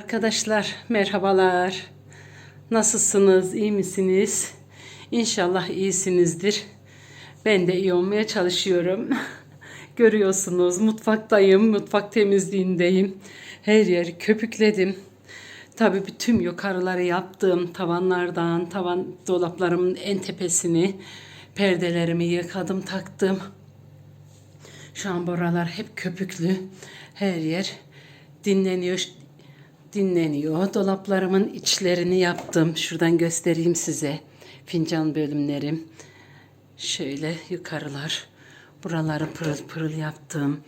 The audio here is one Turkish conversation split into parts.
Arkadaşlar merhabalar. Nasılsınız? iyi misiniz? İnşallah iyisinizdir. Ben de iyi olmaya çalışıyorum. Görüyorsunuz mutfaktayım, mutfak temizliğindeyim. Her yeri köpükledim. Tabii bütün yukarıları yaptım. Tavanlardan, tavan dolaplarımın en tepesini, perdelerimi yıkadım, taktım. Şu an buralar hep köpüklü. Her yer dinleniyor. Dinleniyor. Dolaplarımın içlerini yaptım. Şuradan göstereyim size. Fincan bölümlerim. Şöyle yukarılar. Buraları pırıl pırıl yaptım.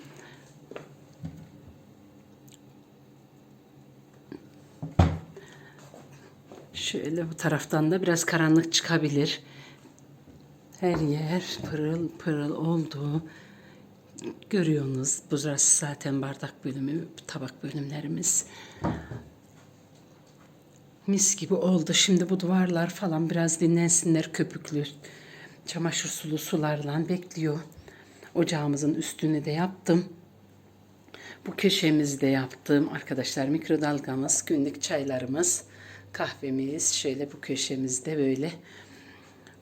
Şöyle bu taraftan da biraz karanlık çıkabilir. Her yer pırıl pırıl oldu. Görüyorsunuz. Burası zaten bardak bölümü, tabak bölümlerimiz. Mis gibi oldu. Şimdi bu duvarlar falan biraz dinlensinler köpüklü. Çamaşır sulu sularla bekliyor. Ocağımızın üstünü de yaptım. Bu köşemizde yaptım arkadaşlar mikrodalgamız, günlük çaylarımız, kahvemiz şöyle bu köşemizde böyle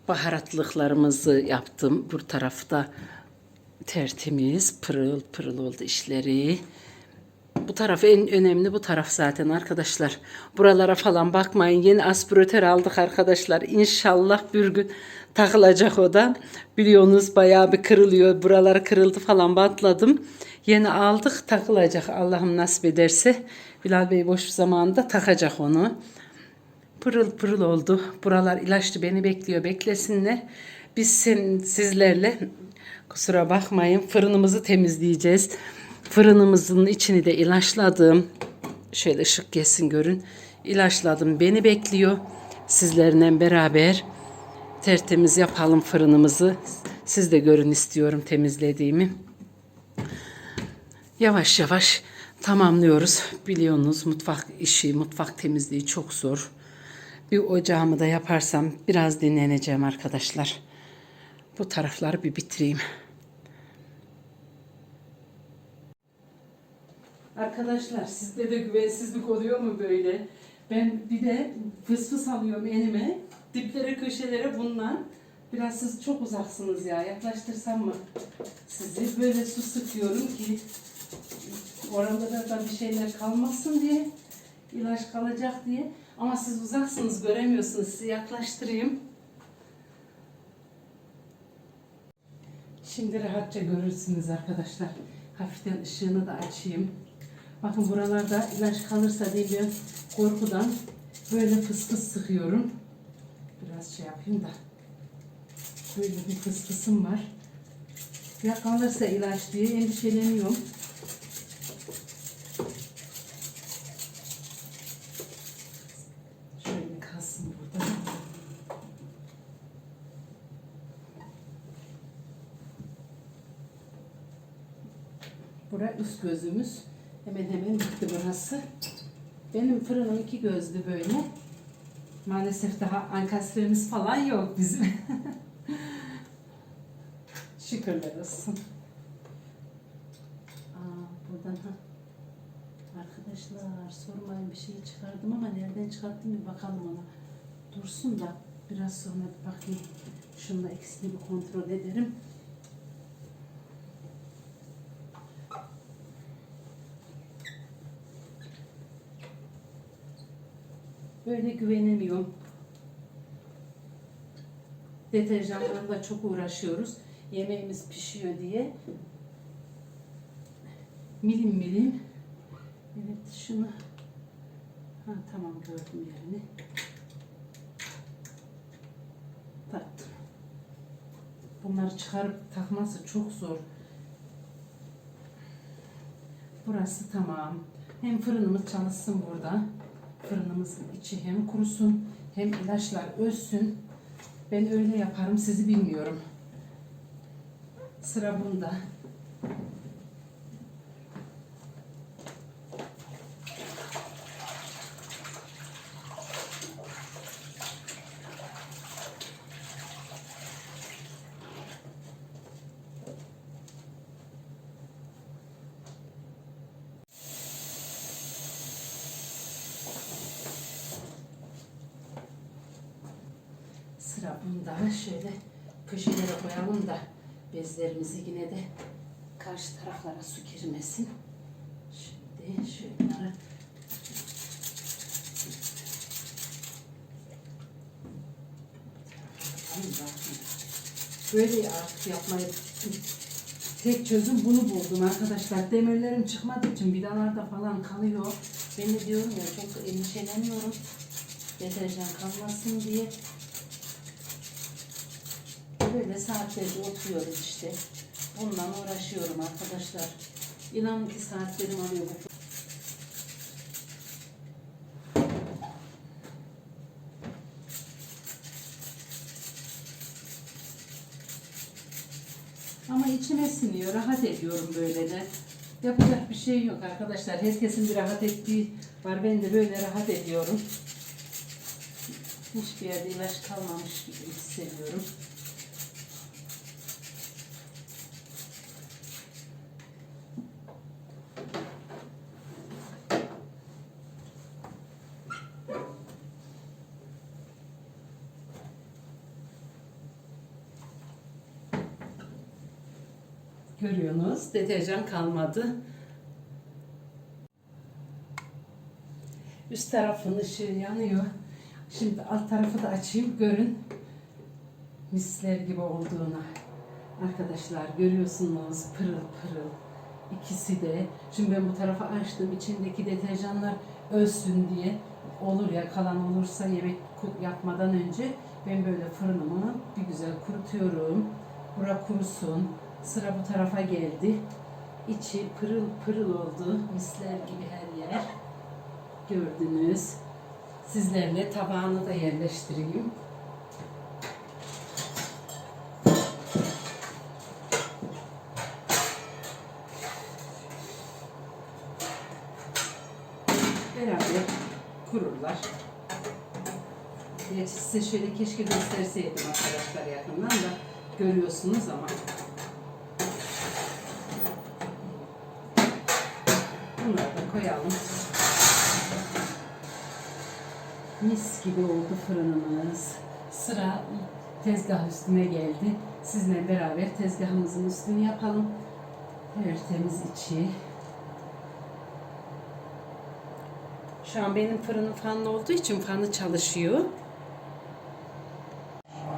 baharatlıklarımızı yaptım. Bu tarafta tertemiz, pırıl pırıl oldu işleri. Bu taraf en önemli bu taraf zaten arkadaşlar. Buralara falan bakmayın. Yeni aspiratör aldık arkadaşlar. İnşallah bir gün takılacak o da. Biliyorsunuz bayağı bir kırılıyor. Buraları kırıldı falan batladım. Yeni aldık takılacak Allah'ım nasip ederse. Bilal Bey boş zamanda takacak onu. Pırıl pırıl oldu. Buralar ilaçlı beni bekliyor. Beklesinler. Biz sen, sizlerle kusura bakmayın fırınımızı temizleyeceğiz. Fırınımızın içini de ilaçladım. Şöyle ışık gelsin görün. İlaçladım. Beni bekliyor. Sizlerle beraber tertemiz yapalım fırınımızı. Siz de görün istiyorum temizlediğimi. Yavaş yavaş tamamlıyoruz. Biliyorsunuz mutfak işi, mutfak temizliği çok zor. Bir ocağımı da yaparsam biraz dinleneceğim arkadaşlar. Bu tarafları bir bitireyim. Arkadaşlar sizde de güvensizlik oluyor mu böyle? Ben bir de fıs fıs alıyorum elime. Diplere köşelere bundan. Biraz siz çok uzaksınız ya. Yaklaştırsam mı sizi? Böyle su sıkıyorum ki oralarda da bir şeyler kalmasın diye. ilaç kalacak diye. Ama siz uzaksınız göremiyorsunuz. Sizi yaklaştırayım. Şimdi rahatça görürsünüz arkadaşlar. Hafiften ışığını da açayım. Bakın buralarda ilaç kalırsa diye korkudan böyle fıs fıs sıkıyorum. Biraz şey yapayım da. Böyle bir fıs fısım var. Ya kalırsa ilaç diye endişeleniyorum. Şöyle kalsın burada. Bura üst gözümüz. Hemen hemen bitti burası. Benim fırınım iki gözlü böyle. Maalesef daha ankastremiz falan yok bizim. Şükürler olsun. Aa, buradan ha. Arkadaşlar sormayın bir şey çıkardım ama nereden çıkarttım bir bakalım ona. Dursun da biraz sonra bir bakayım. Şununla eksiğini bir kontrol ederim. Böyle güvenemiyorum. Deterjanlarla çok uğraşıyoruz. Yemeğimiz pişiyor diye. Milim milim. Evet şunu. Ha tamam gördüm yerini. Taktım. Bunları çıkarıp takması çok zor. Burası tamam. Hem fırınımız çalışsın burada. Fırınımızın içi hem kurusun hem ilaçlar ölsün. Ben öyle yaparım sizi bilmiyorum. Sıra bunda. Sıra bunda şöyle köşelere koyalım da bezlerimizi yine de karşı taraflara su girmesin. Şimdi şunları Böyle artık yapmayı tek çözüm bunu buldum arkadaşlar. Demirlerim çıkmadığı için vidalarda falan kalıyor. Ben de diyorum ya çok endişeleniyorum. Deterjan kalmasın diye. Böyle saatlerce oturuyoruz işte. Bundan uğraşıyorum arkadaşlar. İnanın ki saatlerim alıyor bu Ama içime siniyor, rahat ediyorum böyle de. Yapacak bir şey yok arkadaşlar. Herkesin bir rahat ettiği var. Ben de böyle rahat ediyorum. Hiçbir yerde ilaç kalmamış gibi hissediyorum. Görüyorsunuz deterjan kalmadı. Üst tarafın ışığı yanıyor. Şimdi alt tarafı da açayım görün. Misler gibi olduğunu. Arkadaşlar görüyorsunuz pırıl pırıl. İkisi de. Şimdi ben bu tarafa açtım. içindeki deterjanlar ölsün diye. Olur ya kalan olursa yemek yapmadan önce ben böyle fırınımı bir güzel kurutuyorum. Bura kurusun. Sıra bu tarafa geldi. İçi pırıl pırıl oldu. Misler gibi her yer. Gördünüz. Sizlerle tabağını da yerleştireyim. Beraber kururlar. Gerçi size şöyle keşke gösterseydim arkadaşlar yakından da görüyorsunuz ama koyalım. Mis gibi oldu fırınımız. Sıra tezgah üstüne geldi. Sizinle beraber tezgahımızın üstünü yapalım. Tertemiz içi. Şu an benim fırınım fanlı olduğu için fanı çalışıyor.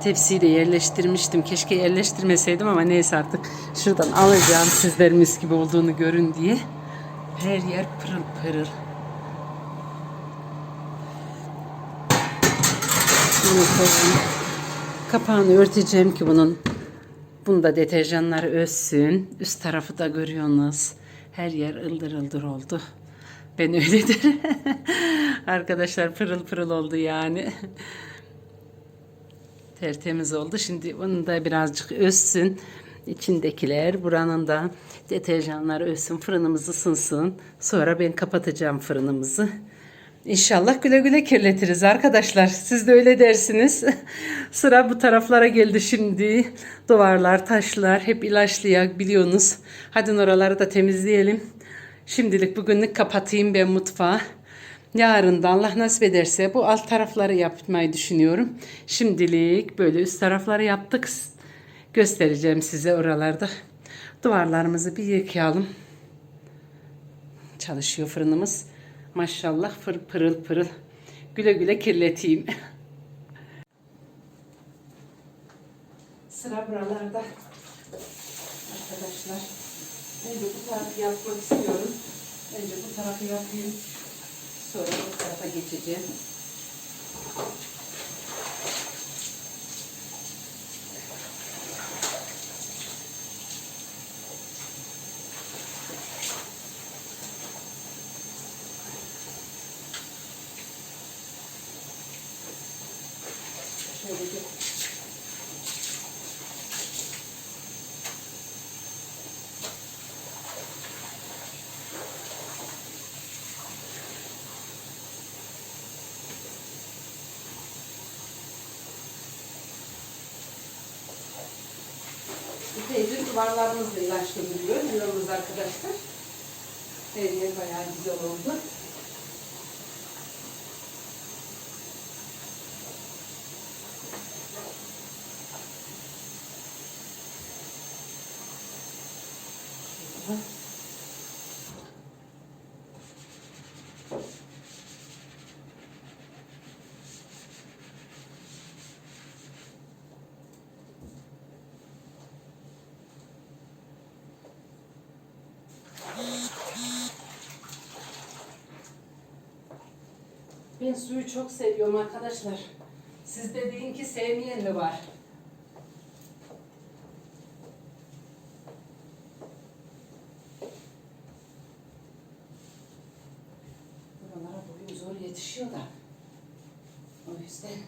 Tepsiyi de yerleştirmiştim. Keşke yerleştirmeseydim ama neyse artık şuradan alacağım sizler mis gibi olduğunu görün diye. Her yer pırıl pırıl. Bunu koyayım. Kapağını örteceğim ki bunun. Bunda deterjanlar özsün. Üst tarafı da görüyorsunuz. Her yer ıldır ıldır oldu. Ben öyledir. Arkadaşlar pırıl pırıl oldu yani. Tertemiz oldu. Şimdi onu da birazcık özsün. İçindekiler buranın da deterjanlar ölsün. Fırınımız ısınsın. Sonra ben kapatacağım fırınımızı. İnşallah güle güle kirletiriz arkadaşlar. Siz de öyle dersiniz. Sıra bu taraflara geldi şimdi. Duvarlar, taşlar hep ilaçlayak biliyorsunuz. Hadi oraları da temizleyelim. Şimdilik bugünlük kapatayım ben mutfağı. Yarın da Allah nasip ederse bu alt tarafları yapmayı düşünüyorum. Şimdilik böyle üst tarafları yaptık. Göstereceğim size oralarda. Duvarlarımızı bir yıkayalım. Çalışıyor fırınımız. Maşallah fır pırıl pırıl. Güle güle kirleteyim. Sıra buralarda. Arkadaşlar. Önce bu tarafı yapmak istiyorum. Önce bu tarafı yapayım. Sonra bu tarafa geçeceğim. Şöyle bir Epeydir duvarlarımız da ilaçlı duruyor. Biliyorsunuz arkadaşlar. Yer bayağı güzel oldu. Ben suyu çok seviyorum arkadaşlar. Siz de deyin ki sevmeyen mi var? Buralara boyum zor yetişiyor da. O yüzden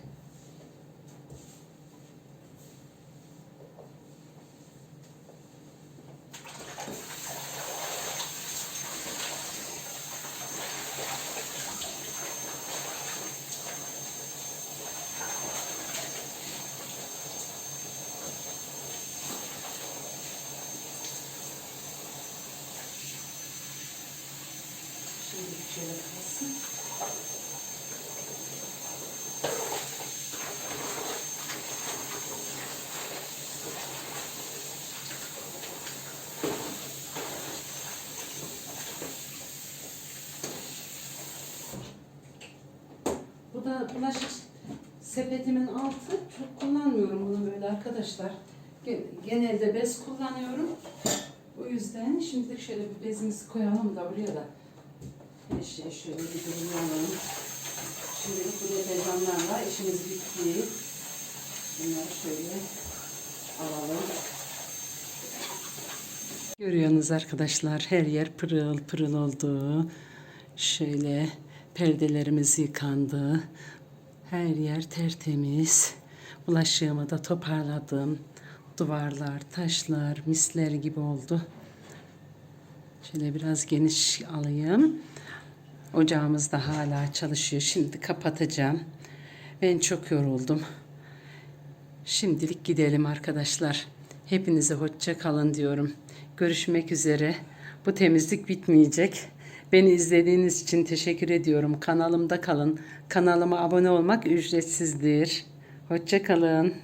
şimdi şöyle kalsın. Bu da bulaşık sepetimin altı. Çok kullanmıyorum bunu böyle arkadaşlar. Ge- Genelde bez kullanıyorum. O yüzden şimdilik şöyle bir bezimizi koyalım da buraya da şeyi şöyle bir durumlayalım. Şimdilik bu deterjanlarla işimiz bitti. Bunları şöyle alalım. Görüyorsunuz arkadaşlar her yer pırıl pırıl oldu. Şöyle perdelerimiz yıkandı. Her yer tertemiz. Bulaşığımı da toparladım. Duvarlar, taşlar, misler gibi oldu. Şöyle biraz geniş alayım. Ocağımız da hala çalışıyor. Şimdi kapatacağım. Ben çok yoruldum. Şimdilik gidelim arkadaşlar. Hepinize hoşça kalın diyorum. Görüşmek üzere. Bu temizlik bitmeyecek. Beni izlediğiniz için teşekkür ediyorum. Kanalımda kalın. Kanalıma abone olmak ücretsizdir. Hoşça kalın.